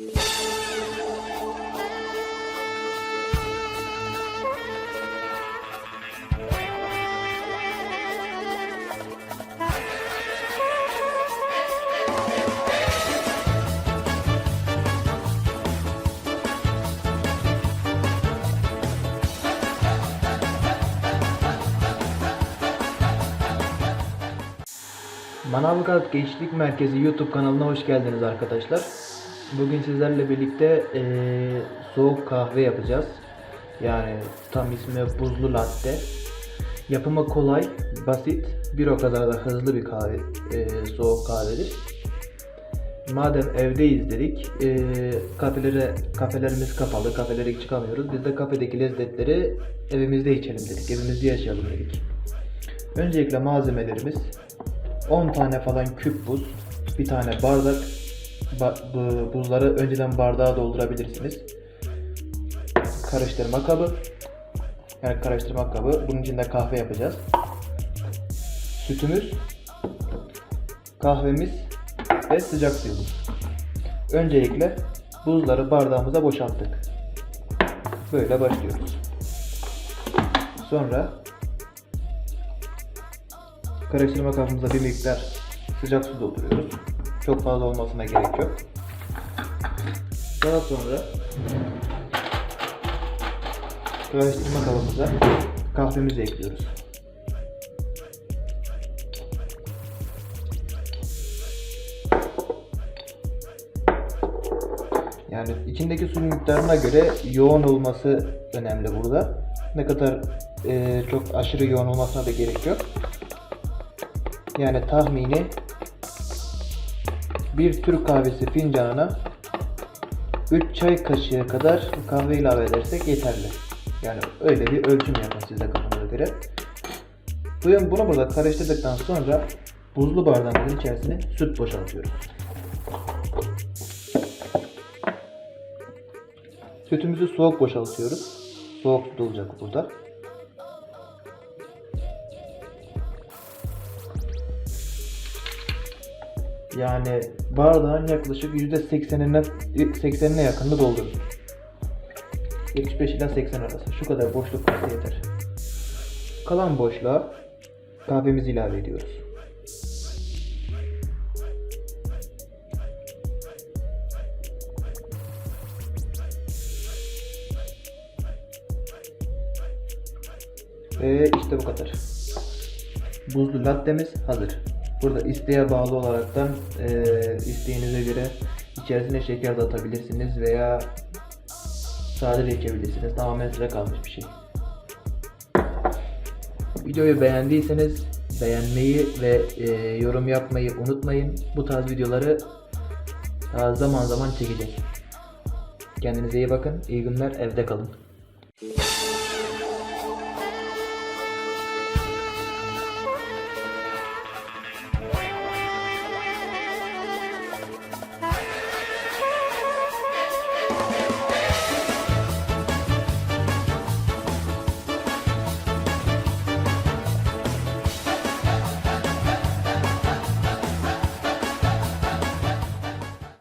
Manavgat Gençlik Merkezi YouTube kanalına hoş geldiniz arkadaşlar. Bugün sizlerle birlikte eee, soğuk kahve yapacağız. Yani tam ismi buzlu latte. Yapımı kolay, basit, bir o kadar da hızlı bir kahve, eee, soğuk kahvedir. Madem evdeyiz dedik, eee, kafelere, kafelerimiz kapalı, kafelere çıkamıyoruz. Biz de kafedeki lezzetleri evimizde içelim dedik, evimizde yaşayalım dedik. Öncelikle malzemelerimiz 10 tane falan küp buz, bir tane bardak. Buzları önceden bardağa doldurabilirsiniz. Karıştırma kabı. Yani karıştırma kabı. Bunun içinde kahve yapacağız. Sütümüz, kahvemiz ve sıcak suyumuz. Öncelikle buzları bardağımıza boşalttık. Böyle başlıyoruz. Sonra Karıştırma kabımıza bir miktar sıcak su dolduruyoruz. Çok fazla olmasına gerek yok. Daha sonra karıştırma kabımıza kahvemizi ekliyoruz. Yani içindeki suyun miktarına göre yoğun olması önemli burada. Ne kadar eee, çok aşırı yoğun olmasına da gerek yok. Yani tahmini bir Türk kahvesi fincanına 3 çay kaşığı kadar kahve ilave edersek yeterli. Yani öyle bir ölçüm yapın siz de kafanıza göre. Bunu, bunu burada karıştırdıktan sonra buzlu bardağımızın içerisine süt boşaltıyoruz. Sütümüzü soğuk boşaltıyoruz. Soğuk süt olacak burada. Yani bardağın yaklaşık %80'ine 80'ine yakınını doldurun. 75 ila 80 arası. Şu kadar boşluk varsa yeter. Kalan boşluğa kahvemizi ilave ediyoruz. Ve işte bu kadar. Buzlu lattemiz hazır. Burada isteğe bağlı olaraktan eee isteğinize göre içerisine şeker de atabilirsiniz veya sade de içebilirsiniz. Tamamen size kalmış bir şey. Videoyu beğendiyseniz beğenmeyi ve eee, yorum yapmayı unutmayın. Bu tarz videoları daha zaman zaman çekeceğiz. Kendinize iyi bakın. İyi günler. Evde kalın.